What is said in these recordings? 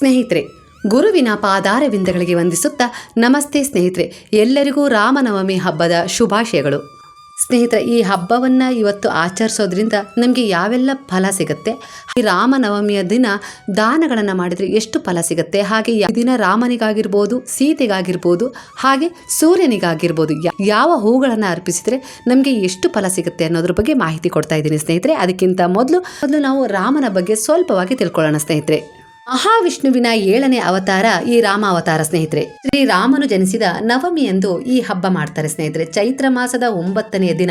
ಸ್ನೇಹಿತರೆ, ಗುರುವಿನ ಪಾದಾರವಿಂದಗಳಿಗೆ ವಂದಿಸುತ್ತಾ ನಮಸ್ತೆ ಸ್ನೇಹಿತರೆ, ಎಲ್ಲರಿಗೂ ರಾಮನವಮಿ ಹಬ್ಬದ ಶುಭಾಶಯಗಳು. ಸ್ನೇಹಿತರೆ, ಈ ಹಬ್ಬವನ್ನು ಇವತ್ತು ಆಚರಿಸೋದ್ರಿಂದ ನಮಗೆ ಯಾವೆಲ್ಲ ಫಲ ಸಿಗುತ್ತೆ? ಈ ರಾಮನವಮಿಯ ದಿನ ದಾನಗಳನ್ನು ಮಾಡಿದರೆ ಎಷ್ಟು ಫಲ ಸಿಗುತ್ತೆ? ಹಾಗೆ ಈ ದಿನ ರಾಮನಿಗಾಗಿರ್ಬೋದು, ಸೀತೆಗಾಗಿರ್ಬೋದು, ಹಾಗೆ ಸೂರ್ಯನಿಗಾಗಿರ್ಬೋದು ಯಾವ ಹೂಗಳನ್ನು ಅರ್ಪಿಸಿದರೆ ನಮಗೆ ಎಷ್ಟು ಫಲ ಸಿಗುತ್ತೆ ಅನ್ನೋದ್ರ ಬಗ್ಗೆ ಮಾಹಿತಿ ಕೊಡ್ತಾ ಇದ್ದೀನಿ ಸ್ನೇಹಿತರೆ. ಅದಕ್ಕಿಂತ ಮೊದಲು ಮೊದಲು ನಾವು ರಾಮನ ಬಗ್ಗೆ ಸ್ವಲ್ಪವಾಗಿ ತಿಳ್ಕೊಳ್ಳೋಣ ಸ್ನೇಹಿತರೆ. ಮಹಾವಿಷ್ಣುವಿನ ಏಳನೇ ಅವತಾರ ಈ ರಾಮ ಅವತಾರ ಸ್ನೇಹಿತರೆ. ಶ್ರೀರಾಮನು ಜನಿಸಿದ ನವಮಿ ಎಂದು ಈ ಹಬ್ಬ ಮಾಡ್ತಾರೆ ಸ್ನೇಹಿತರೆ. ಚೈತ್ರ ಮಾಸದ ಒಂಬತ್ತನೆಯ ದಿನ.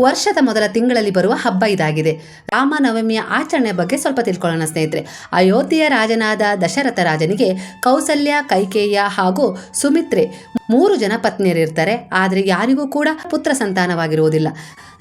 ವರ್ಷದ ಮೊದಲ ತಿಂಗಳಲ್ಲಿ ಬರುವ ಹಬ್ಬ ಇದಾಗಿದೆ. ರಾಮನವಮಿಯ ಆಚರಣೆ ಬಗ್ಗೆ ಸ್ವಲ್ಪ ತಿಳ್ಕೊಳ್ಳೋಣ ಸ್ನೇಹಿತರೆ. ಅಯೋಧ್ಯೆಯ ರಾಜನಾದ ದಶರಥ ರಾಜನಿಗೆ ಕೌಸಲ್ಯ, ಕೈಕೇಯ ಹಾಗೂ ಸುಮಿತ್ರೆ ಮೂರು ಜನ ಪತ್ನಿಯರಿರ್ತಾರೆ. ಆದರೆ ಯಾರಿಗೂ ಕೂಡ ಪುತ್ರ ಸಂತಾನವಾಗಿರುವುದಿಲ್ಲ.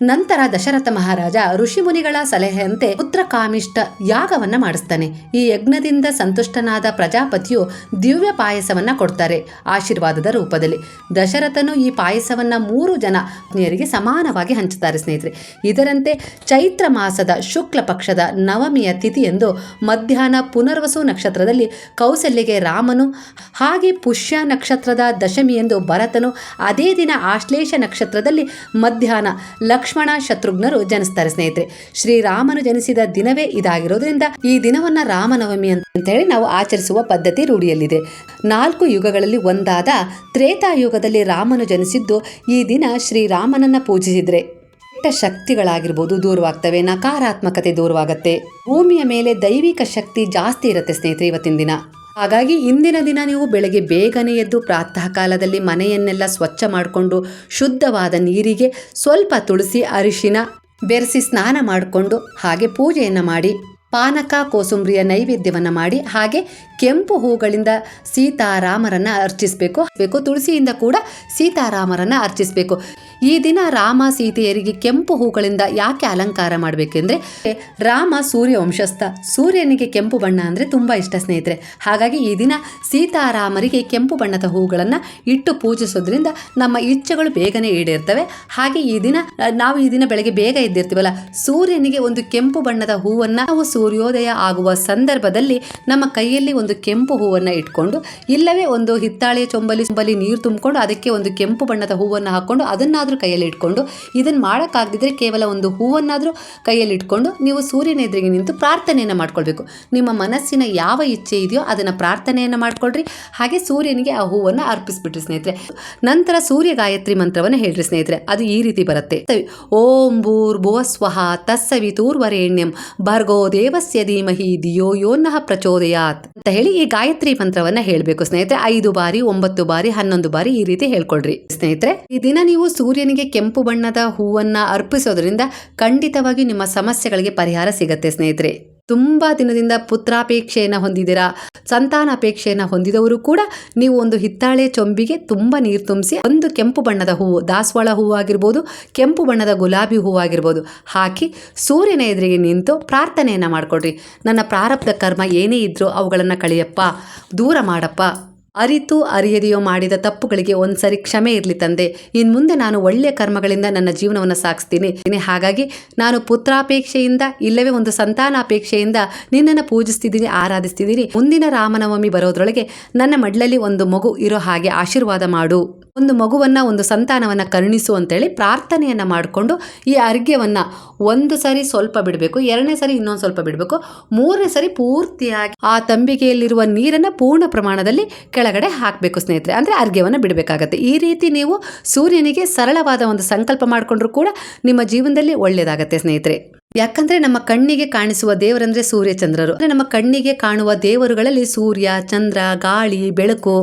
ನಂತರ ದಶರಥ ಮಹಾರಾಜ ಋಷಿಮುನಿಗಳ ಸಲಹೆಯಂತೆ ಪುತ್ರ ಕಾಮಿಷ್ಟ ಯಾಗವನ್ನ ಮಾಡಿಸ್ತಾನೆ. ಈ ಯಜ್ಞದಿಂದ ಸಂತುಷ್ಟನಾದ ಪ್ರಜಾಪತಿಯು ದಿವ್ಯ ಪಾಯಸವನ್ನ ಕೊಡ್ತಾರೆ ಆಶೀರ್ವಾದದ ರೂಪದಲ್ಲಿ. ದಶರಥನು ಈ ಪಾಯಸವನ್ನ ಮೂರು ಜನ ಪತ್ನಿಯರಿಗೆ ಸಮಾನವಾಗಿ ಹಂಚುತ್ತಾರೆ. ಸ್ನೇಹಿತರೆ. ಇದರಂತೆ ಚೈತ್ರ ಮಾಸದ ಶುಕ್ಲ ಪಕ್ಷದ ನವಮಿಯ ತಿಥಿಯಂದು ಮಧ್ಯಾಹ್ನ ಪುನರ್ವಸು ನಕ್ಷತ್ರದಲ್ಲಿ ಕೌಸಲ್ಯಗೆ ರಾಮನು, ಹಾಗೆ ಪುಷ್ಯ ನಕ್ಷತ್ರದ ದಶಮಿಯಂದು ಭರತನು, ಅದೇ ದಿನ ಆಶ್ಲೇಷ ನಕ್ಷತ್ರದಲ್ಲಿ ಮಧ್ಯಾಹ್ನ ಲಕ್ಷ್ಮಣ ಶತ್ರುಘ್ನರು ಜನಿಸ್ತಾರೆ ಸ್ನೇಹಿತರೆ. ಶ್ರೀರಾಮನು ಜನಿಸಿದ ದಿನವೇ ಇದಾಗಿರೋದ್ರಿಂದ ಈ ದಿನವನ್ನ ರಾಮನವಮಿ ಅಂತ ಹೇಳಿ ನಾವು ಆಚರಿಸುವ ಪದ್ಧತಿ ರೂಢಿಯಲ್ಲಿದೆ. ನಾಲ್ಕು ಯುಗಗಳಲ್ಲಿ ಒಂದಾದ ತ್ರೇತಾಯುಗದಲ್ಲಿ ರಾಮನು ಜನಿಸಿದ್ದು ಈ ದಿನ ಶ್ರೀರಾಮನನ್ನ ಪೂಜಿಸಿದ್ರೆ. ಕೆಟ್ಟ ಶಕ್ತಿಗಳಾಗಿರ್ಬೋದು ದೂರವಾಗ್ತವೆ, ನಕಾರಾತ್ಮಕತೆ ದೂರವಾಗತ್ತೆ. ಭೂಮಿಯ ಮೇಲೆ ದೈವಿಕ ಶಕ್ತಿ ಜಾಸ್ತಿ ಇರುತ್ತೆ ಸ್ನೇಹಿತರೆ ಇವತ್ತಿನ ದಿನ. ಹಾಗಾಗಿ ಇಂದಿನ ದಿನ ನೀವು ಬೆಳಗ್ಗೆ ಬೇಗನೆ ಎದ್ದು ಪ್ರಾತಃ ಕಾಲದಲ್ಲಿ ಮನೆಯನ್ನೆಲ್ಲ ಸ್ವಚ್ಛ ಮಾಡಿಕೊಂಡು ಶುದ್ಧವಾದ ನೀರಿಗೆ ಸ್ವಲ್ಪ ತುಳಸಿ ಅರಿಶಿನ ಬೆರೆಸಿ ಸ್ನಾನ ಮಾಡಿಕೊಂಡು ಹಾಗೆ ಪೂಜೆಯನ್ನು ಮಾಡಿ, ಪಾನಕ, ಕೋಸುಂಬ್ರಿಯ ನೈವೇದ್ಯವನ್ನು ಮಾಡಿ, ಹಾಗೆ ಕೆಂಪು ಹೂಗಳಿಂದ ಸೀತಾರಾಮರನ್ನು ಅರ್ಚಿಸಬೇಕು. ಬೇಕು, ತುಳಸಿಯಿಂದ ಕೂಡ ಸೀತಾರಾಮರನ್ನು ಅರ್ಚಿಸಬೇಕು. ಈ ದಿನ ರಾಮ ಸೀತೆಯರಿಗೆ ಕೆಂಪು ಹೂಗಳಿಂದ ಯಾಕೆ ಅಲಂಕಾರ ಮಾಡಬೇಕೆಂದ್ರೆ, ರಾಮ ಸೂರ್ಯ ವಂಶಸ್ಥ ಸೂರ್ಯನಿಗೆ ಕೆಂಪು ಬಣ್ಣ ಅಂದರೆ ತುಂಬ ಇಷ್ಟ ಸ್ನೇಹಿತರೆ. ಹಾಗಾಗಿ ಈ ದಿನ ಸೀತಾರಾಮರಿಗೆ ಕೆಂಪು ಬಣ್ಣದ ಹೂಗಳನ್ನು ಇಟ್ಟು ಪೂಜಿಸೋದ್ರಿಂದ ನಮ್ಮ ಇಚ್ಛೆಗಳು ಬೇಗನೆ ಈಡೇರ್ತವೆ. ಹಾಗೆ ಈ ದಿನ, ನಾವು ಈ ದಿನ ಬೆಳಗ್ಗೆ ಬೇಗ ಎದ್ದಿರ್ತೀವಲ್ಲ, ಸೂರ್ಯನಿಗೆ ಒಂದು ಕೆಂಪು ಬಣ್ಣದ ಹೂವನ್ನು ನಾವು ಸೂರ್ಯೋದಯ ಆಗುವ ಸಂದರ್ಭದಲ್ಲಿ ನಮ್ಮ ಕೈಯಲ್ಲಿ ಒಂದು ಕೆಂಪು ಹೂವನ್ನು ಇಟ್ಕೊಂಡು, ಇಲ್ಲವೇ ಒಂದು ಹಿತ್ತಾಳೆಯ ಚೊಂಬಲಿ ಚೊಂಬಲಿ ನೀರು ತುಂಬಿಕೊಂಡು ಅದಕ್ಕೆ ಒಂದು ಕೆಂಪು ಬಣ್ಣದ ಹೂವನ್ನು ಹಾಕ್ಕೊಂಡು ಅದನ್ನಾದರೂ ಕೈಯಲ್ಲಿ ಇಟ್ಕೊಂಡು ಇದನ್ನು ಮಾಡೋಕ್ಕಾಗದಿದ್ರೆ ಕೇವಲ ಒಂದು ಹೂವನ್ನಾದರೂ ಕೈಯಲ್ಲಿ ಇಟ್ಕೊಂಡು ನೀವು ಸೂರ್ಯನ ಎದುರಿಗೆ ನಿಂತು ಪ್ರಾರ್ಥನೆಯನ್ನು ಮಾಡ್ಕೊಳ್ಬೇಕು. ನಿಮ್ಮ ಮನಸ್ಸಿನ ಯಾವ ಇಚ್ಛೆ ಇದೆಯೋ ಅದನ್ನು ಪ್ರಾರ್ಥನೆಯನ್ನು ಮಾಡ್ಕೊಳ್ರಿ. ಹಾಗೆ ಸೂರ್ಯನಿಗೆ ಆ ಹೂವನ್ನು ಅರ್ಪಿಸ್ಬಿಟ್ರಿ ಸ್ನೇಹಿತರೆ. ನಂತರ ಸೂರ್ಯ ಗಾಯತ್ರಿ ಮಂತ್ರವನ್ನು ಹೇಳ್ರಿ ಸ್ನೇಹಿತರೆ. ಅದು ಈ ರೀತಿ ಬರುತ್ತೆ. ಓಂ ಭೂರ್ಭುವ ಸ್ವಹ ತಸ್ಸವಿತೂರ್ವರೇಣ್ಯಂ ಭರ್ಗೋ ದೇವಸ್ಯ ಧೀಮಹಿ ದಿಯೋ ಯೋನ್ನಃ ಪ್ರಚೋದಯಾತ್ ಅಂತ ಹೇಳಿ ಈ ಗಾಯತ್ರಿ ಮಂತ್ರವನ್ನ ಹೇಳಬೇಕು ಸ್ನೇಹಿತರೆ. ಐದು ಬಾರಿ, ಒಂಬತ್ತು ಬಾರಿ, ಹನ್ನೊಂದು ಬಾರಿ ಈ ರೀತಿ ಹೇಳ್ಕೊಳ್ರಿ ಸ್ನೇಹಿತರೆ. ಈ ದಿನ ನೀವು ಸೂರ್ಯನಿಗೆ ಕೆಂಪು ಬಣ್ಣದ ಹೂವನ್ನ ಅರ್ಪಿಸೋದ್ರಿಂದ ಖಂಡಿತವಾಗಿ ನಿಮ್ಮ ಸಮಸ್ಯೆಗಳಿಗೆ ಪರಿಹಾರ ಸಿಗತ್ತೆ ಸ್ನೇಹಿತರೆ. ತುಂಬಾ ದಿನದಿಂದ ಪುತ್ರಾಪೇಕ್ಷೆಯನ್ನು ಹೊಂದಿದ್ದೀರಾ? ಸಂತಾನಾಪೇಕ್ಷೆಯನ್ನು ಹೊಂದಿದವರು ಕೂಡ ನೀವು ಒಂದು ಹಿತ್ತಾಳೆ ಚೊಂಬಿಗೆ ತುಂಬ ನೀರು ತುಂಬಿಸಿ ಒಂದು ಕೆಂಪು ಬಣ್ಣದ ಹೂವು, ದಾಸವಾಳ ಹೂವು ಆಗಿರ್ಬೋದು, ಕೆಂಪು ಬಣ್ಣದ ಗುಲಾಬಿ ಹೂವು ಆಗಿರ್ಬೋದು ಹಾಕಿ ಸೂರ್ಯನ ಎದುರಿಗೆ ನಿಂತು ಪ್ರಾರ್ಥನೆಯನ್ನು ಮಾಡಿಕೊಡ್ರಿ. ನನ್ನ ಪ್ರಾರಬ್ಧ ಕರ್ಮ ಏನೇ ಇದ್ರೂ ಅವುಗಳನ್ನು ಕಳೆಯಪ್ಪ, ದೂರ ಮಾಡಪ್ಪ. ಅರಿತು ಅರಿಯದೆಯೋ ಮಾಡಿದ ತಪ್ಪುಗಳಿಗೆ ಒಂದ್ಸರಿ ಕ್ಷಮೆ ಇರಲಿ ತಂದೆ. ಇನ್ನು ಮುಂದೆ ನಾನು ಒಳ್ಳೆಯ ಕರ್ಮಗಳಿಂದ ನನ್ನ ಜೀವನವನ್ನು ಸಾಗಿಸ್ತೀನಿ. ಹಾಗಾಗಿ ನಾನು ಪುತ್ರಾಪೇಕ್ಷೆಯಿಂದ, ಇಲ್ಲವೇ ಒಂದು ಸಂತಾನಾಪೇಕ್ಷೆಯಿಂದ ನಿನ್ನನ್ನು ಪೂಜಿಸ್ತಿದ್ದೀನಿ, ಆರಾಧಿಸ್ತಿದ್ದೀನಿ. ಮುಂದಿನ ರಾಮನವಮಿ ಬರೋದ್ರೊಳಗೆ ನನ್ನ ಮಡ್ಲಲ್ಲಿ ಒಂದು ಮಗು ಇರೋ ಹಾಗೆ ಆಶೀರ್ವಾದ ಮಾಡು. ಒಂದು ಮಗುವನ್ನ, ಒಂದು ಸಂತಾನವನ್ನ ಕರುಣಿಸು ಅಂತೇಳಿ ಪ್ರಾರ್ಥನೆಯನ್ನ ಮಾಡಿಕೊಂಡು ಈ ಅರ್ಘ್ಯವನ್ನ ಒಂದು ಸರಿ ಸ್ವಲ್ಪ ಬಿಡಬೇಕು, ಎರಡನೇ ಸರಿ ಇನ್ನೊಂದು ಸ್ವಲ್ಪ ಬಿಡಬೇಕು. ಮೂರನೇ ಸರಿ ಪೂರ್ತಿಯಾಗಿ ಆ ತಂಬಿಗೆಯಲ್ಲಿರುವ ನೀರನ್ನ ಪೂರ್ಣ ಪ್ರಮಾಣದಲ್ಲಿ ಕೆಳಗಡೆ ಹಾಕಬೇಕು ಸ್ನೇಹಿತರೆ. ಅಂದ್ರೆ ಅರ್ಘ್ಯವನ್ನ ಬಿಡಬೇಕಾಗತ್ತೆ. ಈ ರೀತಿ ನೀವು ಸೂರ್ಯನಿಗೆ ಸರಳವಾದ ಒಂದು ಸಂಕಲ್ಪ ಮಾಡಿಕೊಂಡ್ರು ಕೂಡ ನಿಮ್ಮ ಜೀವನದಲ್ಲಿ ಒಳ್ಳೆಯದಾಗತ್ತೆ ಸ್ನೇಹಿತರೆ. ಯಾಕಂದ್ರೆ ನಮ್ಮ ಕಣ್ಣಿಗೆ ಕಾಣಿಸುವ ದೇವರಂದ್ರೆ ಸೂರ್ಯ ಚಂದ್ರರು ಅಂದ್ರೆ ನಮ್ಮ ಕಣ್ಣಿಗೆ ಕಾಣುವ ದೇವರುಗಳಲ್ಲಿ ಸೂರ್ಯ, ಚಂದ್ರ, ಗಾಳಿ, ಬೆಳಕು,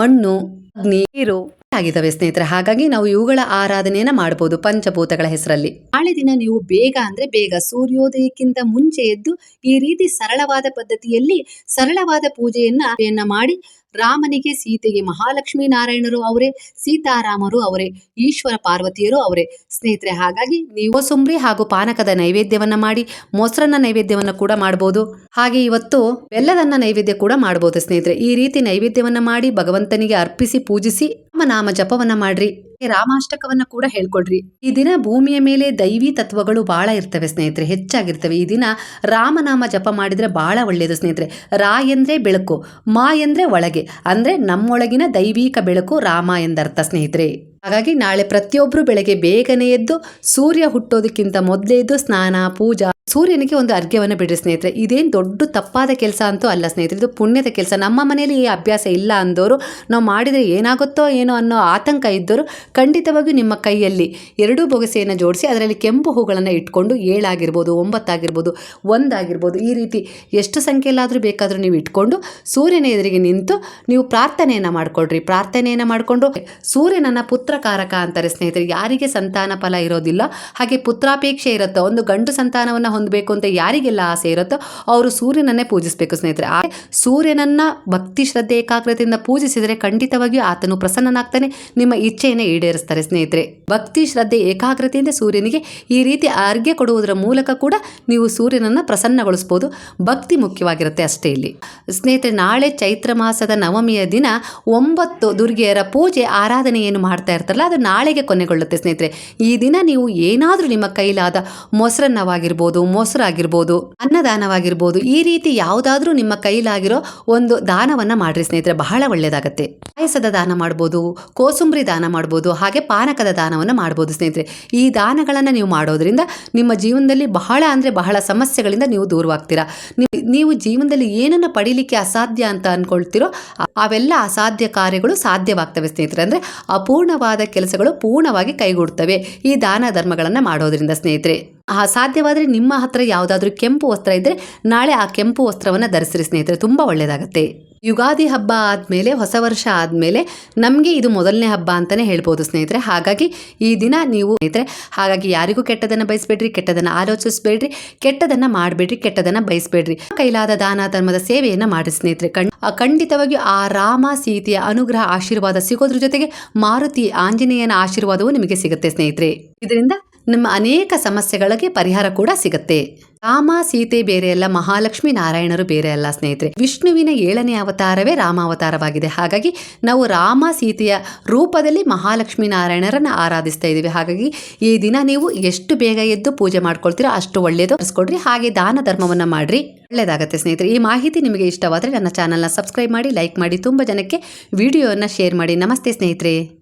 ಮಣ್ಣು, ಅಗ್ನಿ, ನೀರು. ಆಗಿದ್ದಾವೆ ಸ್ನೇಹಿತರೆ. ಹಾಗಾಗಿ ನಾವು ಇವುಗಳ ಆರಾಧನೆಯನ್ನ ಮಾಡಬಹುದು ಪಂಚಭೂತಗಳ ಹೆಸರಲ್ಲಿ. ನಾಳೆ ದಿನ ನೀವು ಬೇಗ ಅಂದ್ರೆ ಬೇಗ ಸೂರ್ಯೋದಯಕ್ಕಿಂತ ಮುಂಚೆ ಎದ್ದು ಈ ರೀತಿ ಸರಳವಾದ ಪದ್ಧತಿಯಲ್ಲಿ ಸರಳವಾದ ಪೂಜೆಯನ್ನ ಮಾಡಿ ರಾಮನಿಗೆ ಸೀತೆಗೆ ಮಹಾಲಕ್ಷ್ಮೀ ನಾರಾಯಣರು ಅವರೇ, ಸೀತಾರಾಮರು ಅವರೇ, ಈಶ್ವರ ಪಾರ್ವತಿಯರು ಅವರೇ. ಸ್ನೇಹಿತರೆ, ಹಾಗಾಗಿ ನೀವು ಸುಮ್ರಿ ಹಾಗೂ ಪಾನಕದ ನೈವೇದ್ಯವನ್ನ ಮಾಡಿ, ಮೊಸರನ್ನ ನೈವೇದ್ಯವನ್ನ ಕೂಡ ಮಾಡಬಹುದು ಹಾಗೆ ಇವತ್ತು ಬೆಲ್ಲದನ್ನ ನೈವೇದ್ಯ ಕೂಡ ಮಾಡಬಹುದು ಸ್ನೇಹಿತರೆ. ಈ ರೀತಿ ನೈವೇದ್ಯವನ್ನ ಮಾಡಿ ಭಗವಂತನಿಗೆ ಅರ್ಪಿಸಿ ಪೂಜಿಸಿ ನಾಮ ಜಪವನ್ನ ಮಾಡ್ರಿ. ರಾಮಾಷ್ಟಕವನ್ನ ಕೂಡ ಹೇಳ್ಕೊಡ್ರಿ. ಈ ದಿನ ಭೂಮಿಯ ಮೇಲೆ ದೈವಿ ತತ್ವಗಳು ಬಹಳ ಇರ್ತವೆ ಸ್ನೇಹಿತರೆ, ಹೆಚ್ಚಾಗಿರ್ತವೆ. ಈ ದಿನ ರಾಮನಾಮ ಜಪ ಮಾಡಿದ್ರೆ ಬಹಳ ಒಳ್ಳೆಯದು ಸ್ನೇಹಿತರೆ. ರಾ ಎಂದ್ರೆ ಬೆಳಕು, ಮಾ ಎಂದ್ರೆ ಒಳಗೆ, ಅಂದ್ರೆ ನಮ್ಮೊಳಗಿನ ದೈವಿಕ ಬೆಳಕು ರಾಮ ಎಂದರ್ಥ ಸ್ನೇಹಿತರೆ. ಹಾಗಾಗಿ ನಾಳೆ ಪ್ರತಿಯೊಬ್ಬರು ಬೆಳಗ್ಗೆ ಬೇಗನೆ ಎದ್ದು ಸೂರ್ಯ ಹುಟ್ಟೋದಕ್ಕಿಂತ ಮೊದಲೇ ಎದ್ದು ಸ್ನಾನ, ಪೂಜಾ ಸೂರ್ಯನಿಗೆ ಒಂದು ಅರ್ಘ್ಯವನ್ನು ಬಿಡ್ರಿ ಸ್ನೇಹಿತರೆ. ಇದೇನು ದೊಡ್ಡ ತಪ್ಪಾದ ಕೆಲಸ ಅಂತೂ ಅಲ್ಲ ಸ್ನೇಹಿತರೆ. ಇದು ಪುಣ್ಯದ ಕೆಲಸ. ನಮ್ಮ ಮನೆಯಲ್ಲಿ ಈ ಅಭ್ಯಾಸ ಇಲ್ಲ ಅಂದವರು ನಾವು ಮಾಡಿದರೆ ಏನಾಗುತ್ತೋ ಏನೋ ಅನ್ನೋ ಆತಂಕ ಇದ್ದರೂ ಖಂಡಿತವಾಗಿಯೂ ನಿಮ್ಮ ಕೈಯಲ್ಲಿ ಎರಡೂ ಬೊಗಸೆಯನ್ನು ಜೋಡಿಸಿ ಅದರಲ್ಲಿ ಕೆಂಪು ಹೂಗಳನ್ನು ಇಟ್ಕೊಂಡು ಏಳಾಗಿರ್ಬೋದು, ಒಂಬತ್ತಾಗಿರ್ಬೋದು, ಒಂದಾಗಿರ್ಬೋದು, ಈ ರೀತಿ ಎಷ್ಟು ಸಂಖ್ಯೆಯಲ್ಲಾದರೂ ಬೇಕಾದರೂ ನೀವು ಇಟ್ಕೊಂಡು ಸೂರ್ಯನ ಎದುರಿಗೆ ನಿಂತು ನೀವು ಪ್ರಾರ್ಥನೆಯನ್ನು ಮಾಡಿಕೊಳ್ರಿ. ಪ್ರಾರ್ಥನೆಯನ್ನು ಮಾಡಿಕೊಂಡು ಸೂರ್ಯನನ್ನ ಪುತ್ರಕಾರಕ ಅಂತಾರೆ ಸ್ನೇಹಿತರೆ. ಯಾರಿಗೆ ಸಂತಾನ ಫಲ ಇರೋದಿಲ್ಲ, ಹಾಗೆ ಪುತ್ರಾಪೇಕ್ಷೆ ಇರುತ್ತೋ, ಒಂದು ಗಂಡು ಸಂತಾನವನ್ನು ಹೊಂದಬೇಕು ಅಂತ ಯಾರಿಗೆಲ್ಲ ಆಸೆ ಇರುತ್ತೋ ಅವರು ಸೂರ್ಯನನ್ನೇ ಪೂಜಿಸಬೇಕು ಸ್ನೇಹಿತರೆ. ಆ ಸೂರ್ಯನನ್ನ ಭಕ್ತಿ ಶ್ರದ್ಧೆ ಏಕಾಗ್ರತೆಯಿಂದ ಪೂಜಿಸಿದರೆ ಖಂಡಿತವಾಗಿಯೂ ಆತನು ಪ್ರಸನ್ನನಾಗ್ತಾನೆ, ನಿಮ್ಮ ಇಚ್ಛೆಯನ್ನು ಈಡೇರಿಸ್ತಾರೆ ಸ್ನೇಹಿತರೆ. ಭಕ್ತಿ ಶ್ರದ್ಧೆ ಏಕಾಗ್ರತೆಯಿಂದ ಸೂರ್ಯನಿಗೆ ಈ ರೀತಿ ಅರ್ಘ್ಯ ಕೊಡುವುದರ ಮೂಲಕ ಕೂಡ ನೀವು ಸೂರ್ಯನನ್ನ ಪ್ರಸನ್ನಗೊಳಿಸ್ಬೋದು. ಭಕ್ತಿ ಮುಖ್ಯವಾಗಿರುತ್ತೆ ಅಷ್ಟೇ ಇಲ್ಲಿ. ಸ್ನೇಹಿತರೆ, ನಾಳೆ ಚೈತ್ರ ಮಾಸದ ನವಮಿಯ ದಿನ ಒಂಬತ್ತು ದುರ್ಗೆಯರ ಪೂಜೆ ಆರಾಧನೆ ಏನು ಮಾಡ್ತಾ ಇರ್ತಾರಲ್ಲ, ಅದು ನಾಳೆಗೆ ಕೊನೆಗೊಳ್ಳುತ್ತೆ ಸ್ನೇಹಿತರೆ. ಈ ದಿನ ನೀವು ಏನಾದರೂ ನಿಮ್ಮ ಕೈಲಾದ ಮೊಸರನ್ನವಾಗಿರ್ಬೋದು ಮೊಸರಾಗಿರ್ಬೋದು, ಅನ್ನದಾನವಾಗಿರ್ಬೋದು, ಈ ರೀತಿ ಯಾವುದಾದ್ರೂ ನಿಮ್ಮ ಕೈಲಾಗಿರೋ ಒಂದು ದಾನವನ್ನ ಮಾಡಿರಿ ಸ್ನೇಹಿತರೆ, ಬಹಳ ಒಳ್ಳೆಯದಾಗತ್ತೆ ಪಾಯಸದ ದಾನ ಮಾಡ್ಬೋದು, ಕೋಸುಂಬರಿ ದಾನ ಮಾಡ್ಬೋದು, ಹಾಗೆ ಪಾನಕದ ದಾನವನ್ನು ಮಾಡ್ಬೋದು ಸ್ನೇಹಿತರೆ. ಈ ದಾನಗಳನ್ನು ನೀವು ಮಾಡೋದ್ರಿಂದ ನಿಮ್ಮ ಜೀವನದಲ್ಲಿ ಬಹಳ ಅಂದರೆ ಬಹಳ ಸಮಸ್ಯೆಗಳಿಂದ ನೀವು ದೂರವಾಗ್ತೀರಾ. ನೀವು- ಜೀವನದಲ್ಲಿ ಏನನ್ನು ಪಡೀಲಿಕ್ಕೆ ಅಸಾಧ್ಯ ಅಂತ ಅನ್ಕೊಳ್ತೀರೋ ಅವೆಲ್ಲ ಅಸಾಧ್ಯ ಕಾರ್ಯಗಳು ಸಾಧ್ಯವಾಗ್ತವೆ ಸ್ನೇಹಿತರೆ. ಅಂದರೆ ಅಪೂರ್ಣವಾದ ಕೆಲಸಗಳು ಪೂರ್ಣವಾಗಿ ಕೈಗೂಡ್ತವೆ ಈ ದಾನ ಧರ್ಮಗಳನ್ನು ಮಾಡೋದ್ರಿಂದ ಸ್ನೇಹಿತರೆ. ಸಾಧ್ಯವಾದರೆ ನಿಮ್ಮ ಹತ್ರ ಯಾವುದಾದ್ರೂ ಕೆಂಪು ವಸ್ತ್ರ ಇದ್ದರೆ ನಾಳೆ ಆ ಕೆಂಪು ವಸ್ತ್ರವನ್ನು ಧರಿಸಿರಿ ಸ್ನೇಹಿತರೆ, ತುಂಬ ಒಳ್ಳೆಯದಾಗುತ್ತೆ ಯುಗಾದಿ ಹಬ್ಬ ಆದಮೇಲೆ, ಹೊಸ ವರ್ಷ ಆದಮೇಲೆ ನಮಗೆ ಇದು ಮೊದಲನೇ ಹಬ್ಬ ಅಂತಲೇ ಹೇಳ್ಬೋದು ಸ್ನೇಹಿತರೆ. ಹಾಗಾಗಿ ಈ ದಿನ ನೀವು ಸ್ನೇಹಿತರೆ, ಹಾಗಾಗಿ ಯಾರಿಗೂ ಕೆಟ್ಟದನ್ನು ಬಯಸಬೇಡ್ರಿ, ಕೆಟ್ಟದನ್ನು ಆಲೋಚಿಸಬೇಡ್ರಿ, ಕೆಟ್ಟದನ್ನು ಮಾಡಬೇಡ್ರಿ, ಕೆಟ್ಟದನ್ನು ಬಯಸಬೇಡ್ರಿ. ಕೈಲಾದ ದಾನ ಧರ್ಮದ ಸೇವೆಯನ್ನು ಮಾಡಿ ಸ್ನೇಹಿತರೆ. ಖಂಡಿತವಾಗಿಯೂ ಆ ರಾಮ ಸೀತೆಯ ಅನುಗ್ರಹ, ಆಶೀರ್ವಾದ ಸಿಗೋದ್ರ ಜೊತೆಗೆ ಮಾರುತಿ ಆಂಜನೇಯನ ಆಶೀರ್ವಾದವೂ ನಿಮಗೆ ಸಿಗುತ್ತೆ ಸ್ನೇಹಿತರೆ. ಇದರಿಂದ ನಮ್ಮ ಅನೇಕ ಸಮಸ್ಯೆಗಳಿಗೆ ಪರಿಹಾರ ಕೂಡ ಸಿಗುತ್ತೆ. ರಾಮ, ಸೀತೆ ಬೇರೆ ಅಲ್ಲ, ಮಹಾಲಕ್ಷ್ಮಿ ನಾರಾಯಣರು ಬೇರೆ ಅಲ್ಲ ಸ್ನೇಹಿತರೆ. ವಿಷ್ಣುವಿನ ಏಳನೇ ಅವತಾರವೇ ರಾಮ ಅವತಾರವಾಗಿದೆ. ಹಾಗಾಗಿ ನಾವು ರಾಮ, ಸೀತೆಯ ರೂಪದಲ್ಲಿ ಮಹಾಲಕ್ಷ್ಮಿ ನಾರಾಯಣರನ್ನು ಆರಾಧಿಸ್ತಾ ಇದ್ದೀವಿ. ಹಾಗಾಗಿ ಈ ದಿನ ನೀವು ಎಷ್ಟು ಬೇಗ ಎದ್ದು ಪೂಜೆ ಮಾಡ್ಕೊಳ್ತೀರೋ ಅಷ್ಟು ಒಳ್ಳೆಯದು ಅರ್ಸ್ಕೊಡ್ರಿ ಹಾಗೆ ದಾನ ಧರ್ಮವನ್ನು ಮಾಡಿರಿ. ಒಳ್ಳೆಯದಾಗುತ್ತೆ ಸ್ನೇಹಿತರೆ. ಈ ಮಾಹಿತಿ ನಿಮಗೆ ಇಷ್ಟವಾದರೆ ನನ್ನ ಚಾನಲ್ನ ಸಬ್ಸ್ಕ್ರೈಬ್ ಮಾಡಿ, ಲೈಕ್ ಮಾಡಿ, ತುಂಬ ಜನಕ್ಕೆ ವಿಡಿಯೋವನ್ನು ಶೇರ್ ಮಾಡಿ. ನಮಸ್ತೆ ಸ್ನೇಹಿತರೆ.